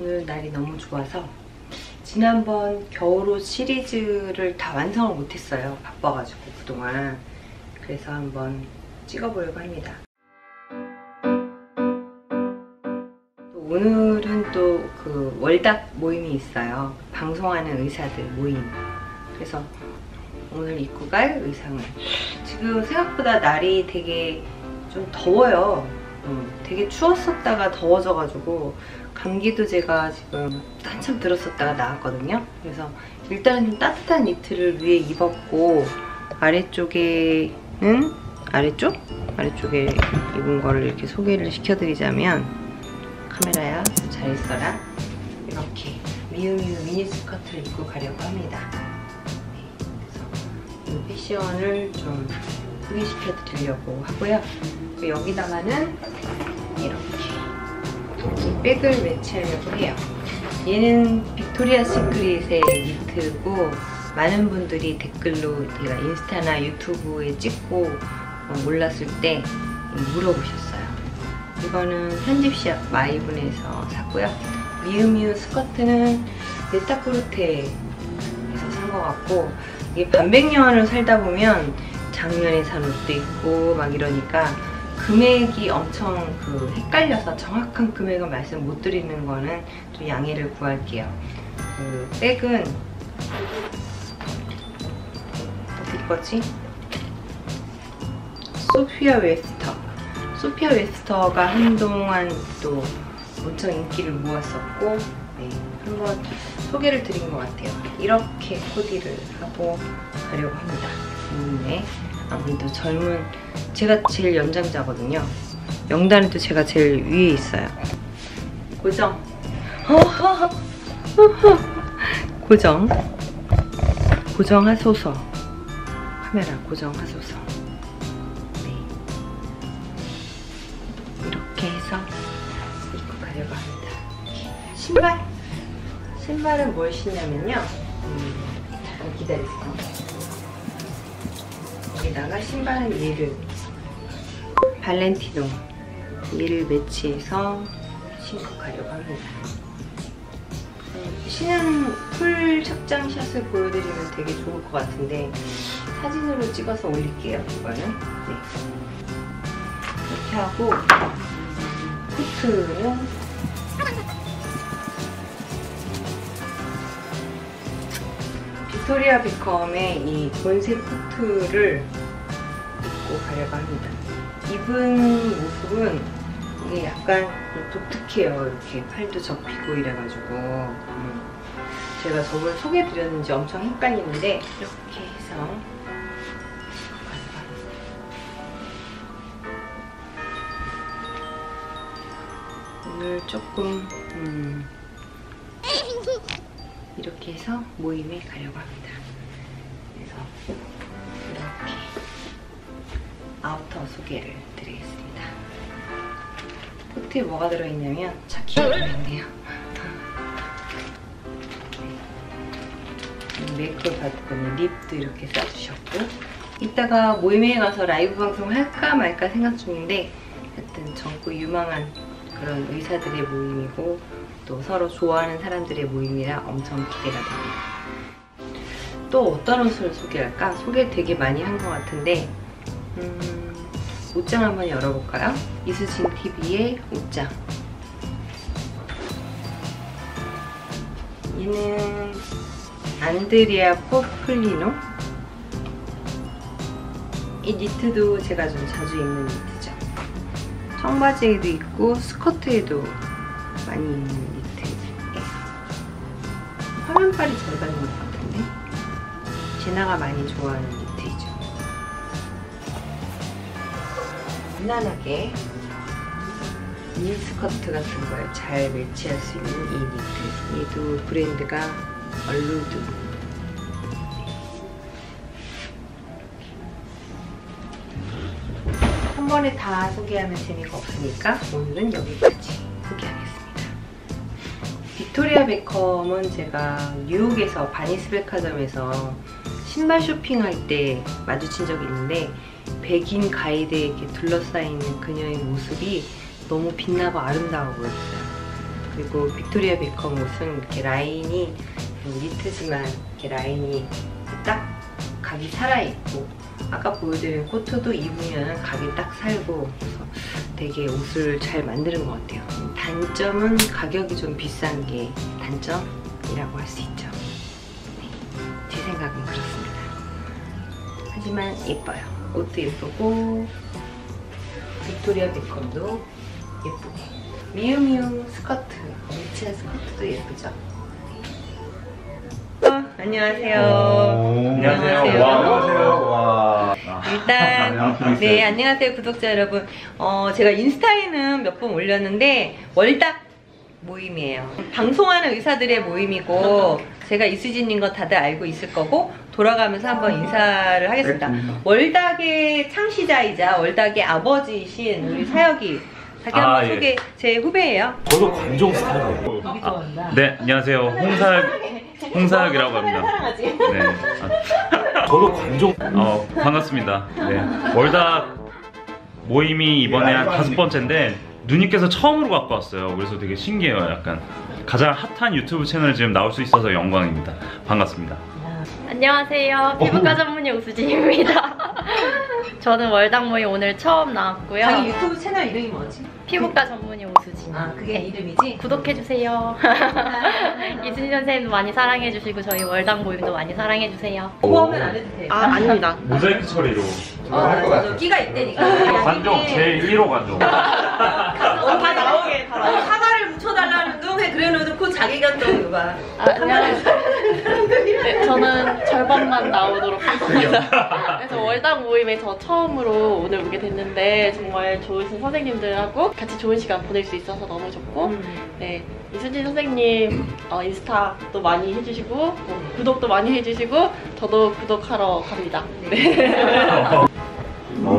오늘 날이 너무 좋아서 지난번 겨울옷 시리즈를 다 완성을 못했어요. 바빠가지고 그동안. 그래서 한번 찍어보려고 합니다. 또 오늘은 또 그 월답 모임이 있어요. 방송하는 의사들 모임. 그래서 오늘 입고 갈 의상을 지금 생각보다 날이 되게 좀 더워요. 음, 되게 추웠었다가 더워져가지고 감기도 제가 지금 한참 들었었다가 나왔거든요. 그래서 일단은 좀 따뜻한 니트를 위에 입었고 아래쪽에는 아래쪽? 아래쪽에 입은 거를 이렇게 소개를 시켜드리자면 카메라야 잘 있어라 이렇게 미우미우 미니 스커트를 입고 가려고 합니다. 네, 그래서 이 패션을 좀 소개시켜 드리려고 하고요. 여기다가는 이렇게 이 백을 매치하려고 해요. 얘는 빅토리아 시크릿의 니트고 많은 분들이 댓글로 제가 인스타나 유튜브에 찍고 어, 몰랐을 때 물어보셨어요. 이거는 현집시약 마이분에서 샀고요. 미우미우 스커트는 네타포르테에서 산 것 같고 이게 반백년을 살다 보면 작년에 산 옷도 있고 막 이러니까 금액이 엄청 그 헷갈려서 정확한 금액을 말씀 못 드리는 거는 좀 양해를 구할게요. 그 백은 어디 거지? 소피아 웨스터. 소피아 웨스터가 한동안 또 엄청 인기를 모았었고 네, 한번 소개를 드린 것 같아요. 이렇게 코디를 하고 가려고 합니다. 네. 아무래도 젊은 제가 제일 연장자거든요. 명단에도 제가 제일 위에 있어요. 고정. 고정. 고정하소서. 카메라 고정하소서. 네. 이렇게 해서 입고 가려고 합니다. 신발. 신발은 뭘 신냐면요. 음, 기다리세요. 여기다가 신발은 얘를 발렌티노 얘를 매치해서 신고 가려고 합니다. 신은 풀 착장샷을 보여드리면 되게 좋을 것 같은데 사진으로 찍어서 올릴게요. 이거는 네. 이렇게 하고 코트는 빅토리아 비컴의 이 본색 코트를 입고 가려고 합니다. 입은 모습은 이게 약간 독특해요. 이렇게 팔도 접히고 이래가지고 음. 제가 저걸 소개해드렸는지 엄청 헷갈리는데 이렇게 해서 오늘 조금 음, 이렇게 해서 모임에 가려고 합니다. 그래서 이렇게 아우터 소개를 드리겠습니다. 코트에 뭐가 들어있냐면 차키가 들어있네요. 메이크업 받았더니 립도 이렇게 써주셨고 이따가 모임에 가서 라이브 방송 할까 말까 생각 중인데 하여튼 전국 유망한 그런 의사들의 모임이고 또 서로 좋아하는 사람들의 모임이라 엄청 기대가 됩니다. 또 어떤 옷을 소개할까? 소개 되게 많이 한 것 같은데 음, 옷장 한번 열어볼까요? 이수진 TV의 옷장 얘는 안드리아 포플리노 이 니트도 제가 좀 자주 입는 니트죠. 청바지에도 있고 스커트에도 많이 입는 니트예요. 화면빨이 잘 받는 것 같은데 제나가 많이 좋아하는 니트이죠. 무난하게 미 스커트 같은 걸 잘 매치할 수 있는 이 니트. 얘도 브랜드가 얼루드. 한 번에 다 소개하면 재미가 없으니까 오늘은 여기까지 소개하겠습니다. 빅토리아 베컴은 제가 뉴욕에서 바니스 백화점에서 신발 쇼핑할 때 마주친 적이 있는데 백인 가이드에 이렇게 둘러싸여 있는 그녀의 모습이 너무 빛나고 아름다워 보였어요. 그리고 빅토리아 베컴 옷은 이렇게 라인이 니트지만 이렇게 라인이 딱 각이 살아있고 아까 보여드린 코트도 입으면 각이 딱 살고 그래서 되게 옷을 잘 만드는 것 같아요. 단점은 가격이 좀 비싼 게 단점이라고 할 수 있죠. 네, 제 생각은 그렇습니다. 하지만 예뻐요. 옷도 예쁘고 빅토리아 베컴도 예쁘고 미우미우 스커트, 미치아 스커트도 예쁘죠. 어, 안녕하세요. 안녕하세요. 와, 안녕하세요. 와. 일단 네 안녕하세요 구독자 여러분 어 제가 인스타에는 몇 번 올렸는데 월닥 모임이에요 방송하는 의사들의 모임이고 제가 이수진인 거 다들 알고 있을 거고 돌아가면서 한번 인사를 하겠습니다 월닥의 창시자이자 월닥의 아버지이신 우리 사혁이 자기 아, 한번 예. 소개 제 후배예요 저도 관종 스타일이에요. 아, 네, 안녕하세요. 홍사혁, 홍사혁이라고 합니다. 네. 아, 저도 관종. 어, 반갑습니다. 네. 월닥 모임이 이번에 한 다섯 번째인데 누님께서 처음으로 갖고 왔어요. 그래서 되게 신기해요. 약간 가장 핫한 유튜브 채널 지금 나올 수 있어서 영광입니다. 반갑습니다. 안녕하세요. 피부과 전문의 우수진입니다. 저는 월당 모임 오늘 처음 나왔고요. 자기 유튜브 채널 이름이 뭐지? 피부과 전문의 우수진. 아 그게 이름이지? 구독해주세요. 이수진 선생님도 많이 사랑해주시고 저희 월당 모임도 많이 사랑해주세요. 그거는 안 해도 돼요 아 아닙니다. 모자이크 처리로. 어, 맞아. 끼가 있다니까. 관종, 제 1호 관종. 어, 다 나오게, 다 나오게. 사과를 묻혀달라는 둥에 그래 놓고 자기가 또 봐. 아, 안녕하세요. 네, 저는 절반만 나오도록 하겠습니다. 그래서 월당 모임에 저 처음으로 오늘 오게 됐는데 정말 좋으신 선생님들하고 같이 좋은 시간 보낼 수 있어서 너무 좋고 음. 네, 이수진 선생님 어, 인스타도 많이 해주시고 뭐, 구독도 많이 해주시고 저도 구독하러 갑니다. 네.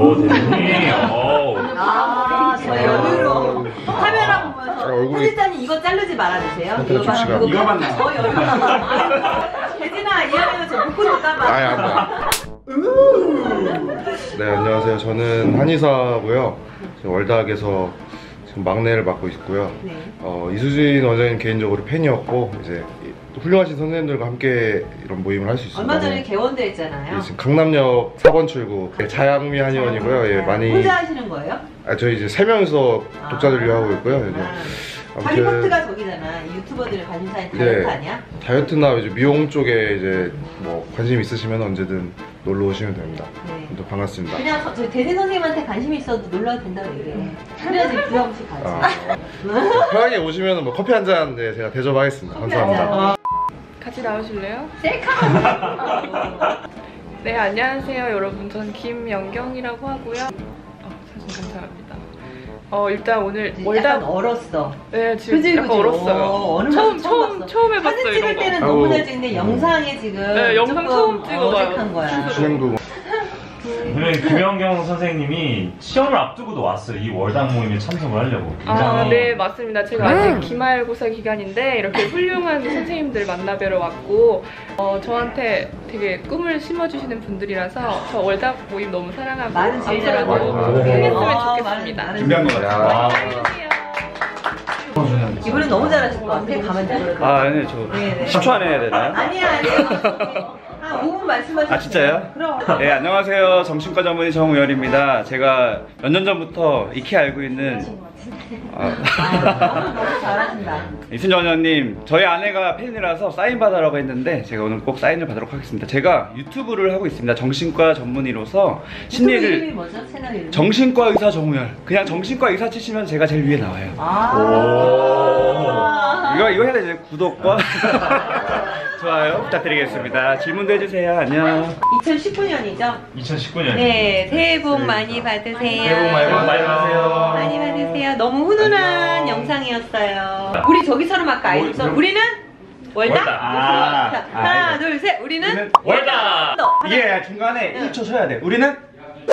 오, 대표님. 오. 아, 저 연유로 카메라 보면서 얼굴이- 편집자님 이거 자르지 말아주세요. 상태가 좋지가 않아. 이거만 나와. 저 남아. 대진아, 이 안에는 저. 아예 안 돼. 네 안녕하세요. 저는 한의사고요. 지금 월dak에서 지금 막내를 맡고 있고요. 네. 어, 이수진 원장님 개인적으로 팬이었고 이제 이- 또 훌륭하신 선생님들과 함께 이런 모임을 할 수 있어서 얼마 전에 개원도 예, 했잖아요. 지금 강남역 4번 출구 예, 자양미 한의원이고요. 예, 많이 혼자 하시는 거예요? 아, 저희 이제 세 명이서 독자들 위하고 있고요. 이제 아, 다리포트가 저기잖아. 유튜버들 관심사인 다이어트 네. 아니야? 다이어트나 이제 미용 쪽에 이제 뭐 관심 있으시면 언제든 놀러 오시면 됩니다. 네. 또 반갑습니다. 그냥 서- 저희 대진 선생님한테 관심이 있어도 놀러도 된다고 얘기해. 그래야지 부담없이 가지. 아, 편하게 오시면 뭐 커피 한 잔 네, 제가 대접하겠습니다. 감사합니다. 같이 나오실래요? 셀카. 네, 안녕하세요, 여러분. 전 김영경이라고 하고요. 어, 사진 감사합니다. 어, 일단 오늘 약간 월담 얼었어. 네, 지금 그지 약간 그지. 얼었어요. 어, 어느 처음 날 처음 봤어. 처음 해봤어요 사진 찍을 이런 거. 때는. 너무 잘 찍는데 영상에 지금 네, 영상 조금 처음 찍어봐요. 어색한 거야. 진행도 네, 김영경 선생님이 시험을 앞두고도 왔어요. 이 월당 모임에 참석을 하려고. 아, 굉장히 네, 맞습니다. 제가 아직 기말고사 기간인데 이렇게 훌륭한 선생님들 만나뵈러 왔고 어, 저한테 되게 꿈을 심어주시는 분들이라서 저 월담 모임 너무 사랑하고 제일 앞으로도. 흥했으면 아, 좋겠습니다. 준비한 거 같아요. 사랑해주세요. 이번엔 너무 잘하실 것 같아. 가만히 들어도. 아, 아니, 저 네네. 10초 안에 해야 되나요? 아니야 아니야. 한 5분 말씀하세요. 아, 진짜요? 그럼. 네, 안녕하세요. 정신과 전문의 정우열입니다. 제가 몇 년 전부터 익히 알고 있는 아, 아, 너무 잘하신다. 이순정 원장님, 저희 아내가 팬이라서 사인 받으라고 했는데 제가 오늘 꼭 사인을 받도록 하겠습니다. 제가 유튜브를 하고 있습니다. 정신과 전문의로서 유튜브 이름이 심리를 뭐죠? 채널 이름? 정신과 의사 정우열. 그냥 정신과 의사 치시면 제가 제일 위에 나와요. 아. 이거 이거 해야 되죠. 구독과 좋아요 부탁드리겠습니다. 질문도 해주세요. 안녕. 2019년이죠? 2019년. 네, 새해 복 많이 받으세요. 새해 복 많이 받으세요. 많이 받으세요. 너무 훈훈한 영상이었어요. 우리 저기서는 아까 뭐, 알죠? 그럼- 우리는 월다? 월다. 아, 자, 아, 하나, 알죠. 둘, 셋. 우리는 우리는 월당. 너. 하나, 이게 중간에 1초 쉬어야 돼. 우리는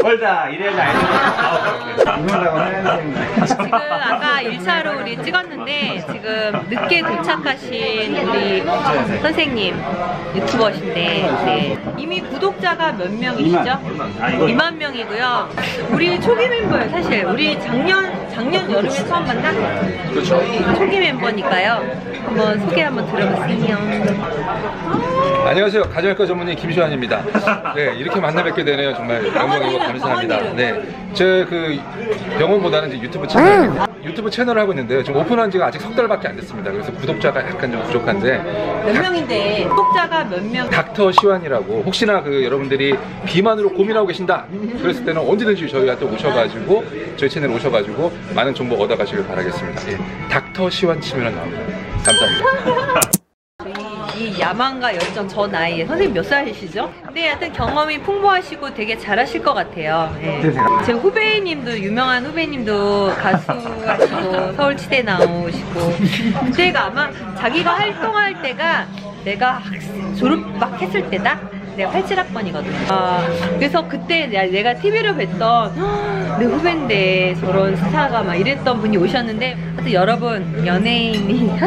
월다 이래야지 알지. 이런다고 하는 지금 아까 1차로 우리 찍었는데 지금 늦게 도착하신 우리 선생님 유튜버신데 네. 이미 구독자가 몇 명이시죠? 아, 이거 2만 명이고요. 우리 초기 멤버예요, 사실. 우리 작년 작년 여름에 처음 만나? 그렇죠. 초기 멤버니까요. 한번 소개 한번 들어보세요. 안녕하세요. 가정의과 전문의 김시환입니다. 네, 이렇게 만나 뵙게 되네요. 정말 영광이고 감사합니다. 네, 제 그 병원보다는 이제 유튜브 채널, 유튜브 채널을 하고 있는데요. 지금 오픈한 지가 아직 석 달밖에 안 됐습니다. 그래서 구독자가 약간 좀 부족한데 몇 명인데 구독자가 몇 명? 닥터 시환이라고 혹시나 그 여러분들이 비만으로 고민하고 계신다 그랬을 때는 언제든지 저희한테 오셔가지고 저희 채널 오셔가지고 많은 정보 얻어가시길 바라겠습니다. 예, 닥터 시환 치면 나옵니다. 감사합니다. 이 야망과 열정 저 나이에 선생님 몇 살이시죠? 근데 하여튼 경험이 풍부하시고 되게 잘하실 것 같아요. 예. 제 후배님도 유명한 후배님도 가수하시고 서울치대 나오시고 그때가 아마 자기가 활동할 때가 내가 졸업 막 했을 때다. 내가 87학번이거든요. 아, 그래서 그때 내가, TV로 뵀던 "헉, 내 후배인데 저런 스타가 막 이랬던 분이 오셨는데 하여튼 여러분 연예인이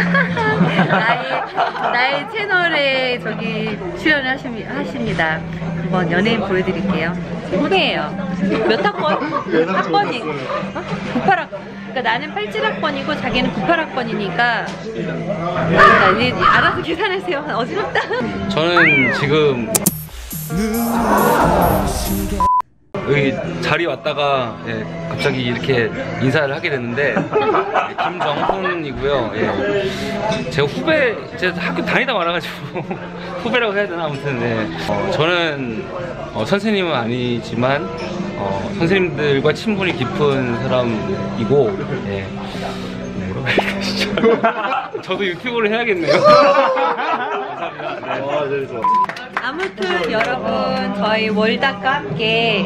나의 나의 채널에 저기 출연을 하십니, 하십니다. 한번 연예인 보여드릴게요. 후배예요. 몇 학번? 학번이? 어? 98학. 그러니까 나는 87학번이고 자기는 98학번이니까 그러니까 알아서 계산하세요. 어지럽다. 저는 지금 여기 자리 왔다가 예, 갑자기 이렇게 인사를 하게 됐는데 예, 김정훈이고요. 예. 제가 후배, 제가 학교 다니다 말아가지고 후배라고 해야 되나 아무튼 예. 어, 저는 어, 선생님은 아니지만 어, 선생님들과 친분이 깊은 사람이고 예. 저도 유튜브를 해야겠네요. 감사합니다. 네. 아 무튼 여러분 저희 월닥과 함께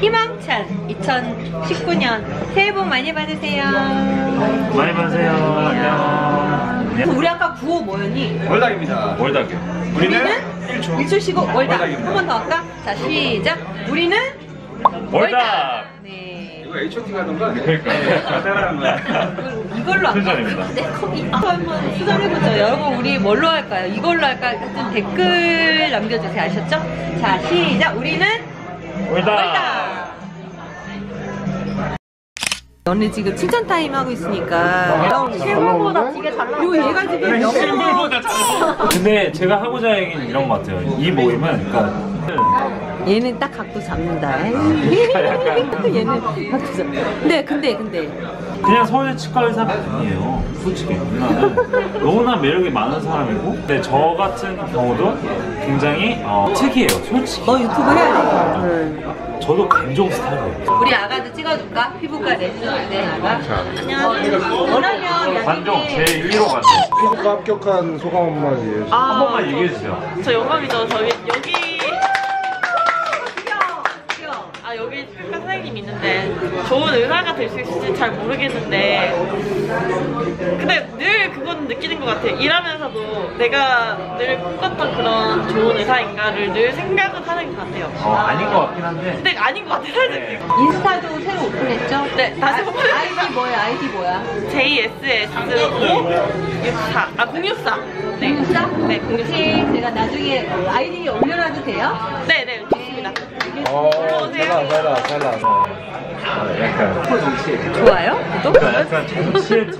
희망찬 2019년 새해 복 많이 받으세요. 많이 받으세요. 안녕. 우리 아까 구호 뭐였니? 월닥입니다. 월닭이요. 우리는 1초 쉬고 월닥. 한번 더 할까? 자 시작. 우리는 월닭. 네. 이거 H.O.T 가던가? 그러니까 따라하는 거야. 이걸로 할까? 순전입니다. 네, 거기 한번 수정해보죠. 여러분 우리 뭘로 할까요? 이걸로 할까요? 하여튼 댓글 남겨주세요. 아셨죠? 자 시작. 우리는 월닥. 너는 지금 칭찬 타임 하고 있으니까 실물보다 되게 잘 나왔어요. 그리고 얘가 지금 영어 근데 제가 하고자 하는 얘기는 이런 것 같아요. 이 모임은 그러니까 얘는 딱 각도 잡는다. 얘는 각도 잡. 네, 근데 근데 그냥 서울 치과 의사 아니에요. 솔직히 누나는 너무나 매력이 많은 사람이고, 근데 저 같은 경우도 굉장히 어, 특이해요. 솔직히 너 유튜브 해야 돼. 저도 감정 스타일이에요. 우리 아가도 찍어줄까? 피부과 레지던트 아가. 안녕하세요. 원하면 관종 나중에 제 1호 관종. 피부과 합격한 소감 한마디 해주세요. 한 번만 얘기해 주세요. 저 영감이죠. 저기 여기 귀여워, 귀여워. 아 여기 피부과 선생님 있는데 좋은 의사가 될 수 있을지 잘 모르겠는데 근데 늘 그건 느끼는 것 같아요 일하면서도 내가 늘 꿈꿨던 그런 좋은 의사인가를 늘 생각은 하는 것 같아요 어, 아닌 것 같긴 한데. 근데 아닌 것 같아요 사실 인스타도 새로 오픈했죠? 네 다시 아, 한번 아이디 뭐야? 아이디 뭐야? JSS564 아 064 네. 공유사? 네, 공유사. 혹시 제가 나중에 아이디 올려놔도 돼요? 네네 좋습니다 어, 올라오세요. 잘 나, 잘 나, 잘 나. 약간 좋아요? 구독? 약간 정치에